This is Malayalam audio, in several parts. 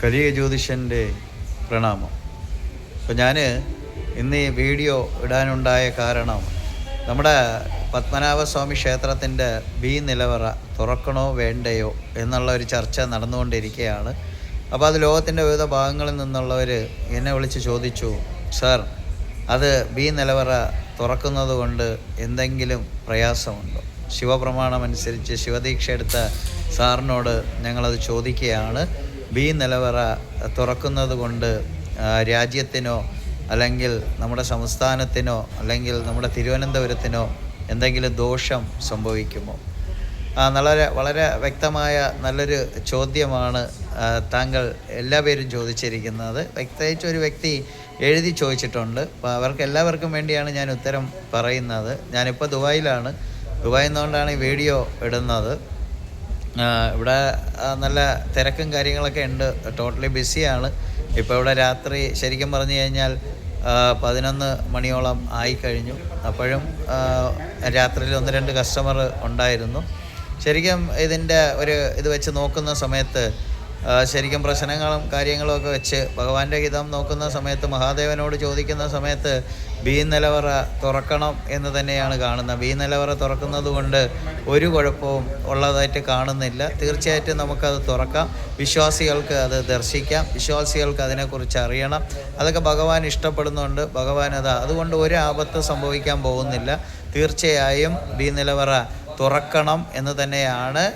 കലിയ ജ്യോതിഷന്റെ പ്രണാമം. അപ്പോൾ ഞാൻ ഇന്ന് ഈ വീഡിയോ ഇടാനുണ്ടായ കാരണം നമ്മുടെ പത്മനാഭസ്വാമി ക്ഷേത്രത്തിന്റെ ബി നിലവറ തുറക്കണോ വേണ്ടയോ എന്നുള്ള ഒരു ചർച്ച നടന്നുകൊണ്ടിരിക്കുകയാണ്. അപ്പോൾ അത് ലോകത്തിന്റെ വിവിധ ഭാഗങ്ങളിൽ നിന്നുള്ളവർ എന്നെ വിളിച്ച് ചോദിച്ചു സാർ അത് ബി നിലവറ തുറക്കുന്നത് കൊണ്ട് എന്തെങ്കിലും പ്രയാസമുണ്ടോ? ശിവപ്രമാണം അനുസരിച്ച് ശിവദീക്ഷ എടുത്ത സാറിനോട് ഞങ്ങളത് ചോദിക്കുകയാണ്. ബി നിലവറ തുറക്കുന്നത് കൊണ്ട് രാജ്യത്തിനോ അല്ലെങ്കിൽ നമ്മുടെ സംസ്ഥാനത്തിനോ അല്ലെങ്കിൽ നമ്മുടെ തിരുവനന്തപുരത്തിനോ എന്തെങ്കിലും ദോഷം സംഭവിക്കുമോ? വളരെ വളരെ വ്യക്തമായ നല്ലൊരു ചോദ്യമാണ് താങ്കൾ എല്ലാവരും ചോദിച്ചിരിക്കുന്നത്. പ്രത്യേകിച്ച് ഒരു വ്യക്തി എഴുതി ചോദിച്ചിട്ടുണ്ട്. അപ്പോൾ അവർക്ക് എല്ലാവർക്കും വേണ്ടിയാണ് ഞാൻ ഉത്തരം പറയുന്നത്. ഞാനിപ്പോൾ ദുബായിലാണ്. ദുബായിൽ നിന്നുകൊണ്ടാണ് ഈ വീഡിയോ ഇടുന്നത്. ഇവിടെ നല്ല തിരക്കും കാര്യങ്ങളൊക്കെ ഉണ്ട്. ടോട്ടലി ബിസിയാണ് ഇപ്പോൾ ഇവിടെ രാത്രി ശരിക്കും പറഞ്ഞു കഴിഞ്ഞാൽ പതിനൊന്ന് മണിയോളം ആയിക്കഴിഞ്ഞു അപ്പോഴും രാത്രിയിൽ ഒന്ന് രണ്ട് കസ്റ്റമർ ഉണ്ടായിരുന്നു. ശരിക്കും ഇതിന്റെ ഒരു ഇത് വെച്ച് നോക്കുന്ന സമയത്ത് ശരിക്കും പ്രശ്നങ്ങളും കാര്യങ്ങളും ഒക്കെ വെച്ച് ഭഗവാന്റെ ഹിതം നോക്കുന്ന സമയത്ത് മഹാദേവനോട് ചോദിക്കുന്ന സമയത്ത് ബി നിലവറ തുറക്കണം എന്ന് തന്നെയാണ് കാണുന്നത്. ബി നിലവറ തുറക്കുന്നത് കൊണ്ട് ഒരു കുഴപ്പവും ഉള്ളതായിട്ട് കാണുന്നില്ല. തീർച്ചയായിട്ടും നമുക്കത് തുറക്കാം. വിശ്വാസികൾക്ക് അത് ദർശിക്കാം. വിശ്വാസികൾക്ക് അതിനെക്കുറിച്ച് അറിയണം. അതൊക്കെ ഭഗവാൻ ഇഷ്ടപ്പെടുന്നുണ്ട്. ഭഗവാൻ അത് അതുകൊണ്ട് ഒരു ആപത്ത് സംഭവിക്കാൻ പോകുന്നില്ല. തീർച്ചയായും ബി നിലവറ തുറക്കണം എന്ന് തന്നെയാണ്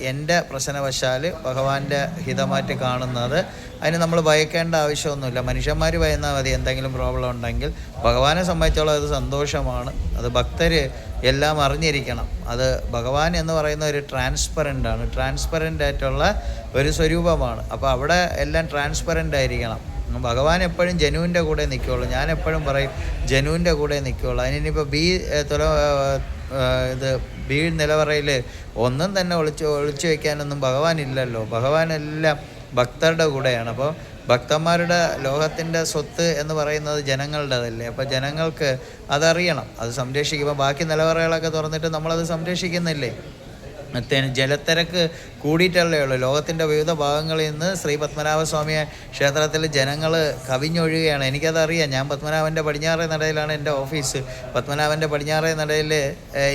എന്റെ പ്രശ്നവശാൽ ഭഗവാന്റെ ഹിതമായിട്ട് കാണുന്നത്. അതിന് നമ്മൾ ഭയക്കേണ്ട ആവശ്യമൊന്നുമില്ല. മനുഷ്യന്മാർ ഭയന്നാൽ മതി എന്തെങ്കിലും പ്രോബ്ലം ഉണ്ടെങ്കിൽ. ഭഗവാനെ സംബന്ധിച്ചോളം അത് സന്തോഷമാണ്. അത് ഭക്തർ എല്ലാം അറിഞ്ഞിരിക്കണം. അത് ഭഗവാൻ എന്ന് പറയുന്ന ഒരു ട്രാൻസ്പെറന്റ് ആണ്. ട്രാൻസ്പെറന്റ് ആയിട്ടുള്ള ഒരു സ്വരൂപമാണ്. അപ്പോൾ അവിടെ എല്ലാം ട്രാൻസ്പെറന്റ് ആയിരിക്കണം. ഭഗവാൻ എപ്പോഴും ജനുവിന്റെ കൂടെ നിൽക്കുകയുള്ളൂ. ഞാൻ എപ്പോഴും പറയും ജനുവിന്റെ കൂടെ നിൽക്കുകയുള്ളൂ. അതിനിപ്പോൾ ബി തുല ഇത് വീഴ് നിലവറയിൽ ഒന്നും തന്നെ ഒളിച്ച് ഒളിച്ചു വയ്ക്കാനൊന്നും ഭഗവാൻ എല്ലാം ഭക്തരുടെ കൂടെയാണ്. അപ്പോൾ ഭക്തന്മാരുടെ ലോകത്തിന്റെ സ്വത്ത് എന്ന് പറയുന്നത് ജനങ്ങളുടേതല്ലേ? അപ്പോൾ ജനങ്ങൾക്ക് അതറിയണം. അത് സംരക്ഷിക്കുമ്പോൾ ബാക്കി നിലവറകളൊക്കെ തുറന്നിട്ട് നമ്മളത് സംരക്ഷിക്കുന്നില്ലേ? ജലത്തിരക്ക് കൂടിയിട്ടല്ലേ ഉള്ളൂ. ലോകത്തിന്റെ വിവിധ ഭാഗങ്ങളിൽ നിന്ന് ശ്രീ പത്മനാഭസ്വാമിയെ ക്ഷേത്രത്തിൽ ജനങ്ങൾ കവിഞ്ഞൊഴുകയാണ്. എനിക്കതറിയാം. ഞാൻ പത്മനാഭന്റെ പടിഞ്ഞാറേ നടയിലാണ് എന്റെ ഓഫീസ്. പത്മനാഭന്റെ പടിഞ്ഞാറേ നടയിൽ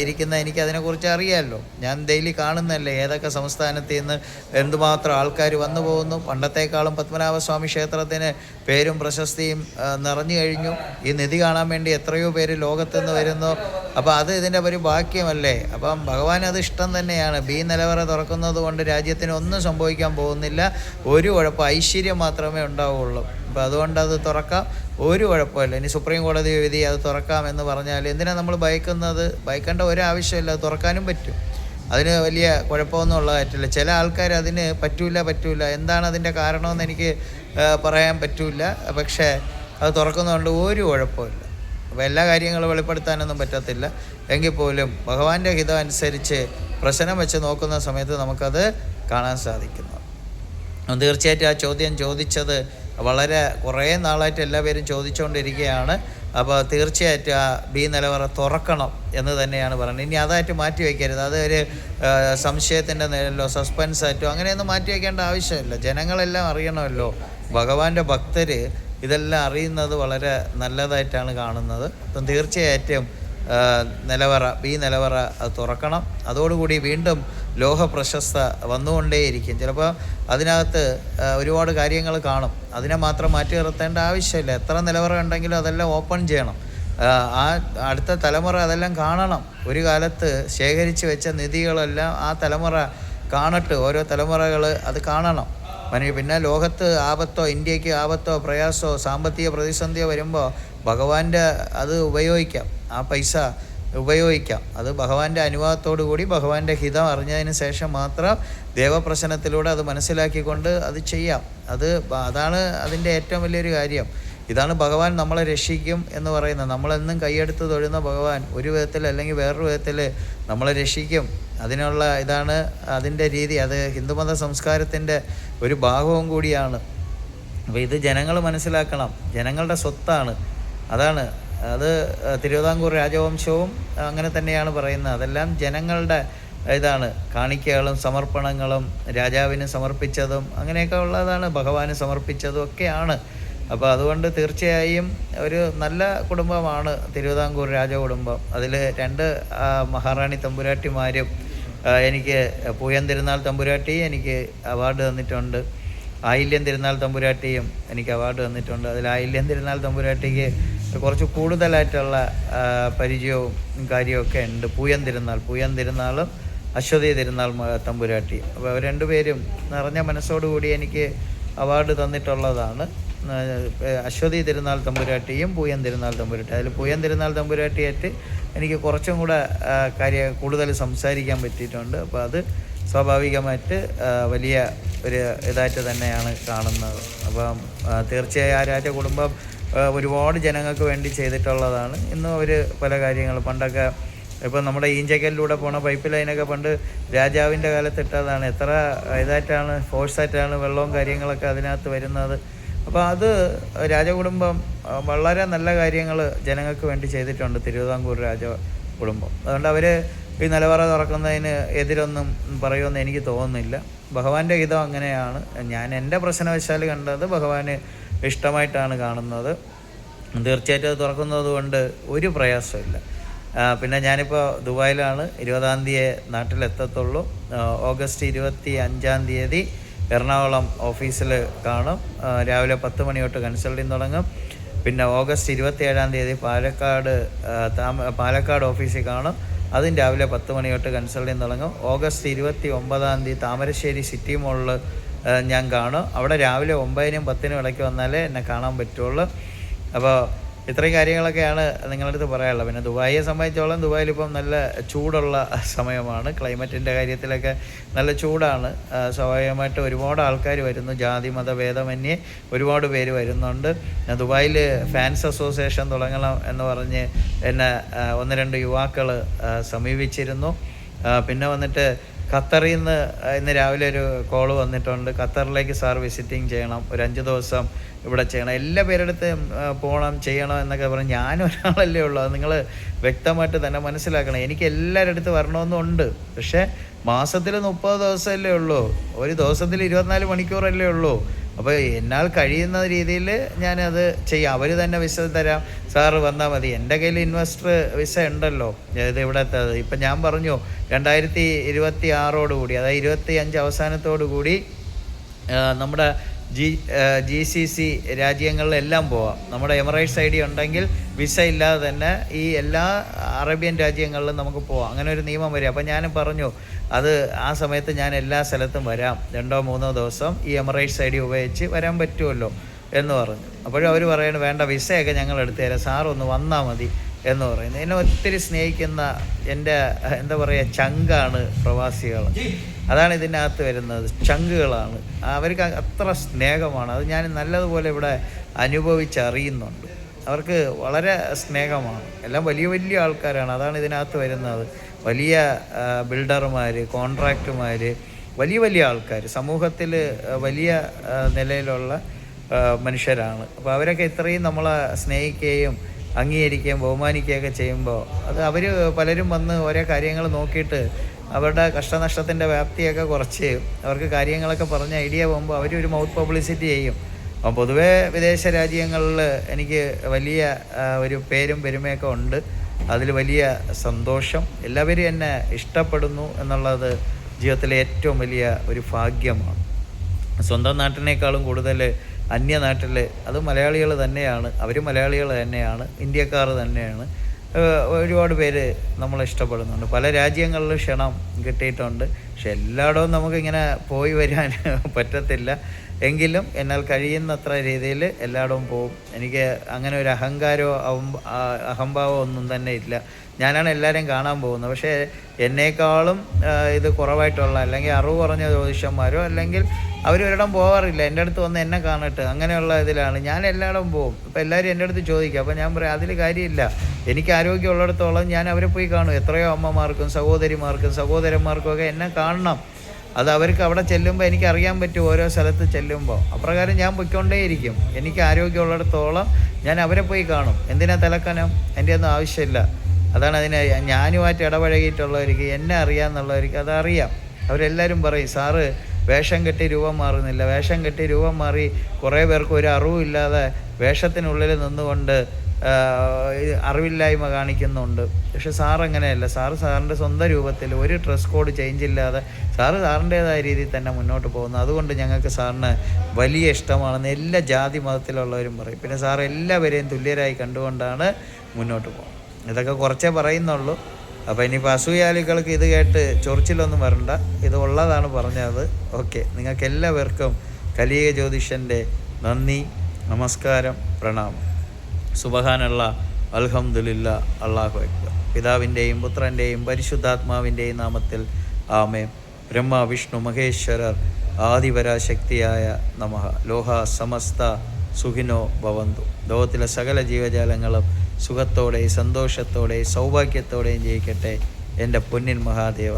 ഇരിക്കുന്ന എനിക്കതിനെക്കുറിച്ച് അറിയാമല്ലോ ഞാൻ ഡെയിലി കാണുന്നല്ലേ ഏതൊക്കെ സംസ്ഥാനത്ത് നിന്ന് എന്തുമാത്രം ആൾക്കാർ വന്നു പോകുന്നു. പണ്ടത്തേക്കാളും പത്മനാഭസ്വാമി ക്ഷേത്രത്തിന് പേരും പ്രശസ്തിയും നിറഞ്ഞു കഴിഞ്ഞു. ഈ നിധി കാണാൻ വേണ്ടി എത്രയോ പേര് ലോകത്തുനിന്ന് വരുന്നു. അപ്പോൾ അത് ഇതിന്റെ ഒരു ഭാഗ്യമല്ലേ? അപ്പം ഭഗവാൻ അത് ഇഷ്ടം തന്നെയാണ്. ബി നിലവറ തുറക്കുന്നത് കൊണ്ട് രാജ്യത്തിന് ഒന്നും സംഭവിക്കാൻ പോകുന്നില്ല. ഒരു കുഴപ്പം ഐശ്വര്യം മാത്രമേ ഉണ്ടാവുള്ളൂ. അപ്പോൾ അതുകൊണ്ട് അത് തുറക്കാം. ഒരു കുഴപ്പമില്ല. ഇനി സുപ്രീം കോടതി വിധി അത് തുറക്കാം എന്ന് പറഞ്ഞാൽ എന്തിനാണ് നമ്മൾ ഭയക്കുന്നത്? ഭയക്കേണ്ട ഒരാവശ്യമില്ല അത് തുറക്കാനും പറ്റും. അതിന് വലിയ കുഴപ്പമൊന്നും ഉള്ളതായിട്ടില്ല. ചില ആൾക്കാർ അതിന് പറ്റൂല പറ്റൂല. എന്താണ് അതിന്റെ കാരണമെന്ന് എനിക്ക് പറയാൻ പറ്റൂല. പക്ഷേ അത് തുറക്കുന്നതുകൊണ്ട് ഒരു കുഴപ്പമില്ല. അപ്പോൾ എല്ലാ കാര്യങ്ങളും വെളിപ്പെടുത്താനൊന്നും പറ്റത്തില്ല. എങ്കിൽ പോലും ഭഗവാന്റെ ഹിതം അനുസരിച്ച് പ്രശ്നം വെച്ച് നോക്കുന്ന സമയത്ത് നമുക്കത് കാണാൻ സാധിക്കുന്നു. തീർച്ചയായിട്ടും ആ ചോദ്യം ചോദിച്ചത് വളരെ കുറേ നാളായിട്ട് എല്ലാവരും ചോദിച്ചുകൊണ്ടിരിക്കുകയാണ്. അപ്പോൾ തീർച്ചയായിട്ടും ആ ബി നിലവറ തുറക്കണം എന്ന് തന്നെയാണ് പറയുന്നത്. ഇനി അതായിട്ട് മാറ്റി വയ്ക്കരുത്. അത് ഒരു സംശയത്തിന്റെ നിഴലോ സസ്പെൻസ് ആയിട്ടോ അങ്ങനെയൊന്നും മാറ്റി വയ്ക്കേണ്ട ആവശ്യമില്ല. ജനങ്ങളെല്ലാം അറിയണമല്ലോ. ഭഗവാന്റെ ഭക്തർ ഇതെല്ലാം അറിയുന്നത് വളരെ നല്ലതായിട്ടാണ് കാണുന്നത്. അപ്പം തീർച്ചയായിട്ടും നിലവറ ഈ നിലവറ തുറക്കണം. അതോടുകൂടി വീണ്ടും ലോക പ്രശസ്ത വന്നുകൊണ്ടേയിരിക്കും. ചിലപ്പോൾ അതിനകത്ത് ഒരുപാട് കാര്യങ്ങൾ കാണും. അതിനെ മാത്രം മാറ്റി നിർത്തേണ്ട ആവശ്യമില്ല. എത്ര നിലവറ ഉണ്ടെങ്കിലും അതെല്ലാം ഓപ്പൺ ചെയ്യണം. ആ, അടുത്ത തലമുറ അതെല്ലാം കാണണം. ഒരു കാലത്ത് ശേഖരിച്ച് വെച്ച നിധികളെല്ലാം ആ തലമുറ കാണട്ട്. ഓരോ തലമുറകൾ അത് കാണണം. പിന്നെ ലോകത്ത് ആപത്തോ ഇന്ത്യയ്ക്ക് ആപത്തോ പ്രയാസോ സാമ്പത്തിക പ്രതിസന്ധിയോ വരുമ്പോൾ ഭഗവാന്റെ അത് ഉപയോഗിക്കാം. ആ പൈസ ഉപയോഗിക്കാം. അത് ഭഗവാന്റെ അനുവാദത്തോടു കൂടി ഭഗവാന്റെ ഹിതം അറിഞ്ഞതിന് ശേഷം മാത്രം ദേവപ്രശ്നത്തിലൂടെ അത് മനസ്സിലാക്കിക്കൊണ്ട് അത് ചെയ്യാം. അത് അതാണ് അതിന്റെ ഏറ്റവും വലിയൊരു കാര്യം. ഇതാണ് ഭഗവാൻ നമ്മളെ രക്ഷിക്കും എന്ന് പറയുന്നത്. നമ്മളെന്നും കൈയെടുത്ത് തൊഴുന്ന ഭഗവാൻ ഒരു വിധത്തിൽ അല്ലെങ്കിൽ വേറൊരു വിധത്തിൽ നമ്മളെ രക്ഷിക്കും. അതിനുള്ള ഇതാണ് അതിന്റെ രീതി. അത് ഹിന്ദുമത സംസ്കാരത്തിന്റെ ഒരു ഭാഗവും കൂടിയാണ്. അപ്പോൾ ഇത് ജനങ്ങൾ മനസ്സിലാക്കണം. ജനങ്ങളുടെ സ്വത്താണ്. അതാണ്. അത് തിരുവിതാംകൂർ രാജവംശവും അങ്ങനെ തന്നെയാണ് പറയുന്നത്. അതെല്ലാം ജനങ്ങളുടെ ഇതാണ്. കാണിക്കകളും സമർപ്പണങ്ങളും രാജാവിന് സമർപ്പിച്ചതും അങ്ങനെയൊക്കെ ഉള്ളതാണ് ഭഗവാന് സമർപ്പിച്ചതും ഒക്കെയാണ്. അപ്പോൾ അതുകൊണ്ട് തീർച്ചയായും ഒരു നല്ല കുടുംബമാണ് തിരുവിതാംകൂർ രാജകുടുംബം. അതിൽ രണ്ട് മഹാറാണി തമ്പുരാട്ടിമാരും എനിക്ക് പൂയം തിരുനാൾ തമ്പുരാട്ടി എനിക്ക് അവാർഡ് തന്നിട്ടുണ്ട്. ആയില്യം തിരുനാൾ തമ്പുരാട്ടിയും എനിക്ക് അവാർഡ് തന്നിട്ടുണ്ട്. അതിൽ ആയില്യം തിരുനാൾ തമ്പുരാട്ടിക്ക് കുറച്ച് കൂടുതലായിട്ടുള്ള പരിചയവും കാര്യമൊക്കെ ഉണ്ട്. പൂയം തിരുനാൾ പൂയം തിരുനാളും അശ്വതി തിരുനാൾ തമ്പുരാട്ടി. അപ്പോൾ രണ്ടുപേരും നിറഞ്ഞ മനസ്സോടുകൂടി എനിക്ക് അവാർഡ് തന്നിട്ടുള്ളതാണ്. അശ്വതി തിരുനാൾ തമ്പുരാട്ടിയും പൂയൻ തിരുനാൾ തമ്പുരാട്ടി. അതിൽ പൂയൻ തിരുനാൾ തമ്പുരാട്ടിയായിട്ട് എനിക്ക് കുറച്ചും കൂടെ കാര്യ കൂടുതൽ സംസാരിക്കാൻ പറ്റിയിട്ടുണ്ട്. അപ്പോൾ അത് സ്വാഭാവികമായിട്ട് വലിയ ഒരു ഇതായിട്ട് തന്നെയാണ് കാണുന്നത്. അപ്പം തീർച്ചയായും ആ രാജകുടുംബം കുടുംബം ഒരുപാട് ജനങ്ങൾക്ക് വേണ്ടി ചെയ്തിട്ടുള്ളതാണ്. ഇന്നും അവർ പല കാര്യങ്ങൾ പണ്ടൊക്കെ ഇപ്പം നമ്മുടെ ഈഞ്ചക്കലിലൂടെ പോണ പൈപ്പ് ലൈനൊക്കെ പണ്ട് രാജാവിന്റെ കാലത്ത് ഇട്ടതാണ്. എത്ര ഇതായിട്ടാണ് ഫോഴ്സായിട്ടാണ് വെള്ളവും കാര്യങ്ങളൊക്കെ അതിനകത്ത് വരുന്നത്. അപ്പോൾ അത് രാജകുടുംബം വളരെ നല്ല കാര്യങ്ങൾ ജനങ്ങൾക്ക് വേണ്ടി ചെയ്തിട്ടുണ്ട് തിരുവിതാംകൂർ രാജ കുടുംബം അതുകൊണ്ട് അവർ ഈ നിലവറ തുറക്കുന്നതിന് എതിരൊന്നും പറയുമെന്ന് എനിക്ക് തോന്നുന്നില്ല. ഭഗവാന്റെ ഹിതം അങ്ങനെയാണ്. ഞാൻ എന്റെ പ്രശ്നവശാൽ കണ്ടത് ഭഗവാന് ഇഷ്ടമായിട്ടാണ് കാണുന്നത്. തീർച്ചയായിട്ടും അത് തുറക്കുന്നത് കൊണ്ട് ഒരു പ്രയാസമില്ല പിന്നെ ഞാനിപ്പോൾ ദുബായിലാണ്. ഇരുപതാം തീയതി നാട്ടിലെത്തത്തുള്ളൂ. ഓഗസ്റ്റ് ഇരുപത്തി അഞ്ചാം തീയതി എറണാകുളം ഓഫീസിൽ കാണും. രാവിലെ പത്ത് മണി തൊട്ട് കൺസൾട്ടിങ് തുടങ്ങും. പിന്നെ ഓഗസ്റ്റ് ഇരുപത്തി ഏഴാം തീയതി പാലക്കാട് താമ പാലക്കാട് ഓഫീസിൽ കാണും. അതും രാവിലെ പത്ത് മണി തൊട്ട് കൺസൾട്ടിങ് തുടങ്ങും. ഓഗസ്റ്റ് ഇരുപത്തി ഒമ്പതാം തീയതി താമരശ്ശേരി സിറ്റി മോളിൽ ഞാൻ കാണും. അവിടെ രാവിലെ ഒമ്പതിനും പത്തിനും ഇടയ്ക്ക് വന്നാലേ എന്നെ കാണാൻ പറ്റുള്ളൂ. അപ്പോൾ ഇത്രയും കാര്യങ്ങളൊക്കെയാണ് നിങ്ങളുടെ അടുത്ത് പറയാനുള്ളത്. പിന്നെ ദുബായിയെ സംബന്ധിച്ചോളം ദുബായിൽ ഇപ്പം നല്ല ചൂടുള്ള സമയമാണ്. ക്ലൈമറ്റിന്റെ കാര്യത്തിലൊക്കെ നല്ല ചൂടാണ്. സ്വാഭാവികമായിട്ട് ഒരുപാട് ആൾക്കാർ വരുന്നു. ജാതി മത ഭേദമന്യേ ഒരുപാട് പേര് വരുന്നുണ്ട്. ദുബായിൽ ഫാൻസ് അസോസിയേഷൻ തുടങ്ങണം എന്ന് പറഞ്ഞ് എന്നെ ഒന്ന് രണ്ട് യുവാക്കൾ സമീപിച്ചിരുന്നു. പിന്നെ വന്നിട്ട് ഖത്തറിൽ നിന്ന് ഇന്ന് രാവിലെ ഒരു കോൾ വന്നിട്ടുണ്ട്. ഖത്തറിലേക്ക് സാർ വിസിറ്റിംഗ് ചെയ്യണം. ഒരു അഞ്ച് ദിവസം ഇവിടെ ചെയ്യണം. എല്ലാ പേരെടുത്ത് പോകണം ചെയ്യണം എന്നൊക്കെ പറഞ്ഞ് ഞാൻ ഒരാളല്ലേ ഉള്ളൂ. അത് നിങ്ങൾ വ്യക്തമായിട്ട് തന്നെ മനസ്സിലാക്കണം. എനിക്ക് എല്ലാവരുടെ അടുത്ത് വരണമെന്നുണ്ട് പക്ഷേ മാസത്തിൽ മുപ്പത് ദിവസമല്ലേ ഉള്ളൂ. ഒരു ദിവസത്തിൽ ഇരുപത്തിനാല് മണിക്കൂറല്ലേ ഉള്ളൂ. അപ്പോൾ എന്നാൽ കഴിയുന്ന രീതിയിൽ ഞാനത് ചെയ്യാം. അവർ തന്നെ വിസ തരാം. സാറ് വന്നാൽ മതി. എന്റെ കയ്യിൽ ഇൻവെസ്റ്റർ വിസ ഉണ്ടല്ലോ. ഇത് ഇവിടുത്തെ ഇപ്പം ഞാൻ പറഞ്ഞു രണ്ടായിരത്തി ഇരുപത്തി ആറോടുകൂടി അതായത് ഇരുപത്തി അഞ്ച് അവസാനത്തോടു കൂടി നമ്മുടെ ജി ജി സി സി രാജ്യങ്ങളിലെല്ലാം പോവാം. നമ്മുടെ എമിറേറ്റ്സ് ഐ ഡി ഉണ്ടെങ്കിൽ വിസ ഇല്ലാതെ തന്നെ ഈ എല്ലാ അറേബ്യൻ രാജ്യങ്ങളിലും നമുക്ക് പോവാം. അങ്ങനെ ഒരു നിയമം വരും. അപ്പം ഞാൻ പറഞ്ഞു അത് ആ സമയത്ത് ഞാൻ എല്ലാ സ്ഥലത്തും വരാം. രണ്ടോ മൂന്നോ ദിവസം ഈ എമിറേറ്റ്സ് ഐ ഡി ഉപയോഗിച്ച് വരാൻ പറ്റുമല്ലോ എന്ന് പറഞ്ഞു. അപ്പോഴും അവർ പറയുന്നത് വേണ്ട വിസയൊക്കെ ഞങ്ങൾ എടുത്തു തരാം. സാറൊന്ന് വന്നാൽ മതി. എന്ന് പറയുന്നത് എന്നെ ഒത്തിരി സ്നേഹിക്കുന്ന എന്റെ എന്താ പറയുക ചങ്കാണ് പ്രവാസികൾ. അതാണ് ഇതിനകത്ത് വരുന്നത്. ചങ്കുകളാണ്. അവർക്ക് അത്ര സ്നേഹമാണ്. അത് ഞാൻ നല്ലതുപോലെ ഇവിടെ അനുഭവിച്ചറിയുന്നുണ്ട്. അവർക്ക് വളരെ സ്നേഹമാണ്. എല്ലാം വലിയ വലിയ ആൾക്കാരാണ്. അതാണ് ഇതിനകത്ത് വരുന്നത്. വലിയ ബിൽഡർമാർ കോൺട്രാക്റ്റുമാർ വലിയ വലിയ ആൾക്കാർ സമൂഹത്തിൽ വലിയ നിലയിലുള്ള മനുഷ്യരാണ്. അപ്പോൾ അവരൊക്കെ ഇത്രയും നമ്മളെ സ്നേഹിക്കുകയും അംഗീകരിക്കുകയും ബഹുമാനിക്കുകയൊക്കെ ചെയ്യുമ്പോൾ അത് അവർ പലരും വന്ന് ഓരോ കാര്യങ്ങൾ നോക്കിയിട്ട് അവരുടെ കഷ്ടനഷ്ടത്തിന്റെ വ്യാപ്തിയൊക്കെ കുറച്ച് അവർക്ക് കാര്യങ്ങളൊക്കെ പറഞ്ഞ് ഐഡിയ പോകുമ്പോൾ അവർ ഒരു മൗത്ത് പബ്ലിസിറ്റി ചെയ്യും. അപ്പം പൊതുവേ വിദേശ രാജ്യങ്ങളിൽ എനിക്ക് വലിയ ഒരു പേരും പെരുമയൊക്കെ ഉണ്ട്. അതിൽ വലിയ സന്തോഷം. എല്ലാവരും എന്നെ ഇഷ്ടപ്പെടുന്നു എന്നുള്ളത് ജീവിതത്തിലെ ഏറ്റവും വലിയ ഒരു ഭാഗ്യമാണ്. സ്വന്തം നാട്ടിനേക്കാളും കൂടുതൽ അന്യനാട്ടിൽ അത് മലയാളികൾ തന്നെയാണ്. അവർ മലയാളികൾ തന്നെയാണ്. ഇന്ത്യക്കാർ തന്നെയാണ്. ഒരുപാട് പേര് നമ്മളെ ഇഷ്ടപ്പെടുന്നുണ്ട്. പല രാജ്യങ്ങളിൽ ക്ഷണം കിട്ടിയിട്ടുണ്ട്. പക്ഷെ എല്ലായിടവും നമുക്കിങ്ങനെ പോയി വരാൻ പറ്റത്തില്ല. എങ്കിലും എന്നാൽ കഴിയുന്നത്ര രീതിയിൽ എല്ലായിടവും പോകും എനിക്ക് അങ്ങനെ ഒരു അഹങ്കാരമോ അഹം- അഹംഭാവമോ ഒന്നും തന്നെ ഇല്ല. ഞാനാണ് എല്ലാവരെയും കാണാൻ പോകുന്നത്. പക്ഷേ എന്നേക്കാളും ഇത് കുറവായിട്ടുള്ള അല്ലെങ്കിൽ അറിവ് കുറഞ്ഞ ജ്യോതിഷന്മാരോ അല്ലെങ്കിൽ അവർ ഒരിടം പോകാറില്ല എന്റെ അടുത്ത് വന്ന് എന്നെ കാണട്ടെ അങ്ങനെയുള്ള ഇതിലാണ്. ഞാൻ എല്ലായിടം പോകും അപ്പോൾ എല്ലാവരും എന്റെ അടുത്ത് ചോദിക്കും. അപ്പോൾ ഞാൻ പറയാം അതിൽ കാര്യമില്ല. എനിക്ക് ആരോഗ്യമുള്ളിടത്തോളം ഞാൻ അവരെ പോയി കാണും. എത്രയോ അമ്മമാർക്കും സഹോദരിമാർക്കും സഹോദരന്മാർക്കും ഒക്കെ എന്നെ കാണണം. അത് അവർക്ക് അവിടെ ചെല്ലുമ്പോൾ എനിക്ക് അറിയാൻ പറ്റും ഓരോ സ്ഥലത്ത് ചെല്ലുമ്പോൾ അപ്രകാരം ഞാൻ പൊയ്ക്കൊണ്ടേയിരിക്കും. എനിക്ക് ആരോഗ്യമുള്ളിടത്തോളം ഞാൻ അവരെ പോയി കാണും. എന്തിനാ തിലക്കനം? എന്റെ ഒന്നും ആവശ്യമില്ല. അതാണ് അതിന് ഞാനുമായിട്ട് ഇടപഴകിയിട്ടുള്ളവർക്ക് എന്നെ അറിയാമെന്നുള്ളവർക്ക് അതറിയാം. അവരെല്ലാവരും പറയും സാറ് വേഷം കെട്ടി രൂപം മാറുന്നില്ല വേഷം കെട്ടി രൂപം മാറി കുറേ പേർക്ക് ഒരു അറിവില്ലാതെ വേഷത്തിനുള്ളിൽ നിന്നുകൊണ്ട് അറിവില്ലായ്മ കാണിക്കുന്നുണ്ട്. പക്ഷെ സാർ അങ്ങനെയല്ല. സാറ് സാറിന്റെ സ്വന്തം രൂപത്തിൽ ഒരു ഡ്രസ് കോഡ് ചേഞ്ച് ഇല്ലാതെ സാറ് സാറിന്റേതായ രീതിയിൽ തന്നെ മുന്നോട്ട് പോകുന്നു. അതുകൊണ്ട് ഞങ്ങൾക്ക് സാറിന് വലിയ ഇഷ്ടമാണെന്ന് എല്ലാ ജാതി മതത്തിലുള്ളവരും പറയും. പിന്നെ സാർ എല്ലാവരെയും തുല്യരായി കണ്ടുകൊണ്ടാണ് മുന്നോട്ട് പോകുന്നത്. ഇതൊക്കെ കുറച്ചേ പറയുന്നുള്ളൂ. അപ്പോൾ ഇനിയിപ്പോൾ അസൂയാലികൾക്ക് ഇത് കേട്ട് ചൊറിച്ചിലൊന്നും വരണ്ട. ഇത് ഉള്ളതാണ് പറഞ്ഞത്. ഓക്കെ. നിങ്ങൾക്ക് എല്ലാവർക്കും കലിയ ജ്യോതിഷന്റെ നന്ദി നമസ്കാരം പ്രണാമം. സുബഹാനുള്ള അൽഹമുല്ല അള്ളാഹു അക്ബർ. പിതാവിന്റെയും പുത്രന്റെയും പരിശുദ്ധാത്മാവിന്റെയും നാമത്തിൽ ആമേ ബ്രഹ്മ വിഷ്ണു മഹേശ്വരർ ആദിപരാശക്തിയായ നമഹ. ലോഹ സമസ്ത സുഖിനോ ഭവന്തു. ലോകത്തിലെ സകല ജീവജാലങ്ങളും സുഖത്തോടെ സന്തോഷത്തോടെ സൗഭാഗ്യത്തോടെയും ജയിക്കട്ടെ എന്റെ പൊന്നിൻ മഹാദേവ.